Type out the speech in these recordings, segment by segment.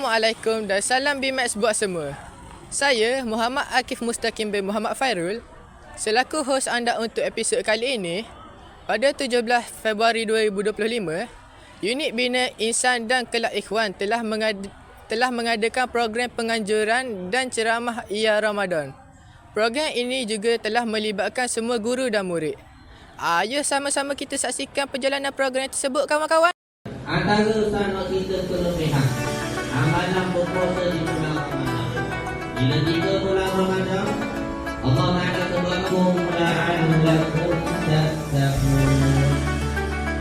Assalamualaikum dan salam BMAX buat semua. Saya Muhammad Akif Mustaqim bin Muhammad Fairul selaku hos anda untuk episod kali ini. Pada 17 Februari 2025, Unit Bina Insan dan Kelab Ikhwan telah mengad- telah mengadakan program penganjuran dan ceramah Ia Ramadan. Program ini juga telah melibatkan semua guru dan murid. Ayo sama-sama kita saksikan perjalanan program tersebut kawan-kawan. Antara usaha kita kelebihan Amalan berpuasa di bulan Ramadan Bila tiga bulan Ramadan Allah ada kebakum la'allakum tattaqun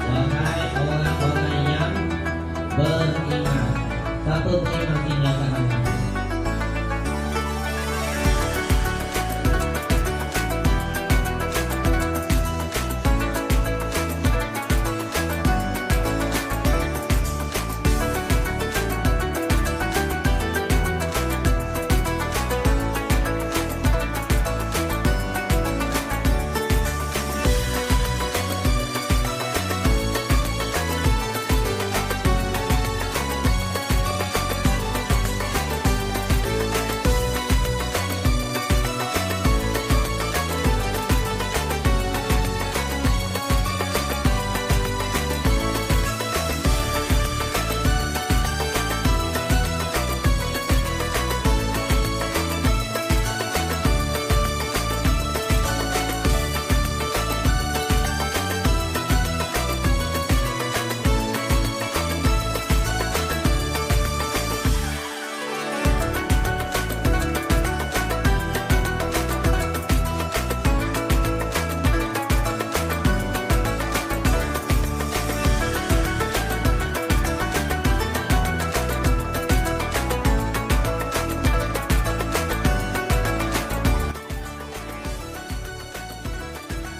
Wahai orang-orang yang beriman Siapa beriman tinggalkan Allah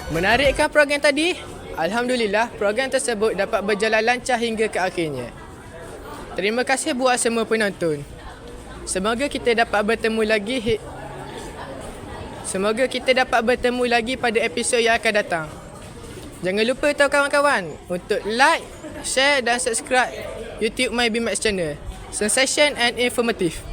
Menarikkah program tadi? Alhamdulillah, program tersebut dapat berjalan lancar hingga ke akhirnya. Terima kasih buat semua penonton. Semoga kita dapat bertemu lagi Semoga kita dapat bertemu lagi pada episod yang akan datang. Jangan lupa tahu kawan-kawan untuk like, share dan subscribe YouTube My BMAX channel. Sensation and informative.